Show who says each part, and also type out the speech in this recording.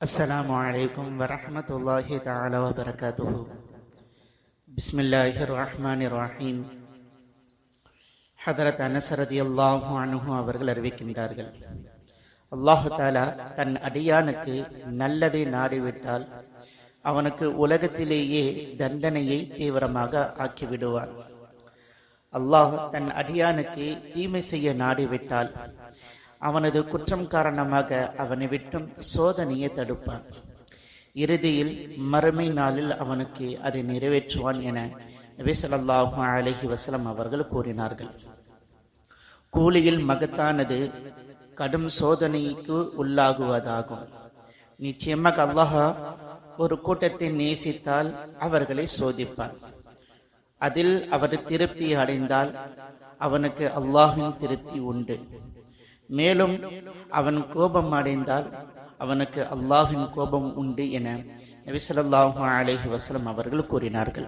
Speaker 1: السلام عليكم ورحمة الله تعالى وبركاته بسم الله الرحمن الرحيم ஹதரத் அனஸ் ரதியல்லாஹு அன்ஹு அவர்கள் அறிவிக்கின்றார்கள் அல்லாஹு தாலா தன் அடியானுக்கு நல்லதை நாடிவிட்டால் அவனுக்கு உலகத்திலேயே தண்டனையை தீவிரமாக ஆக்கிவிடுவான் அல்லாஹ் தன் அடியானுக்கு தீமை செய்ய நாடிவிட்டால் அவனது குற்றம் காரணமாக அவனை விட்டும் சோதனையை தடுப்பான். இறுதியில் மறுமை நாளில் அவனுக்கு அதை நிறைவேற்றுவான் என நபி சொல்லாஹு அலஹி வசலம் அவர்கள் கூறினார்கள். கூலியில் மகத்தானது கடும் சோதனைக்கு உள்ளாகுவதாகும். நிச்சயமாக அல்லாஹா ஒரு கூட்டத்தை நேசித்தால் அவர்களை சோதிப்பான். அதில் அவர் திருப்தி அடைந்தால் அவனுக்கு அல்லாஹின் திருப்தி உண்டு. மேலும் அவன் கோபம் அடைந்தால் அவனுக்கு அல்லாஹின் கோபம் உண்டு என நபிசல்லாஹு அலைஹி வசலம் அவர்கள் கூறினார்கள்.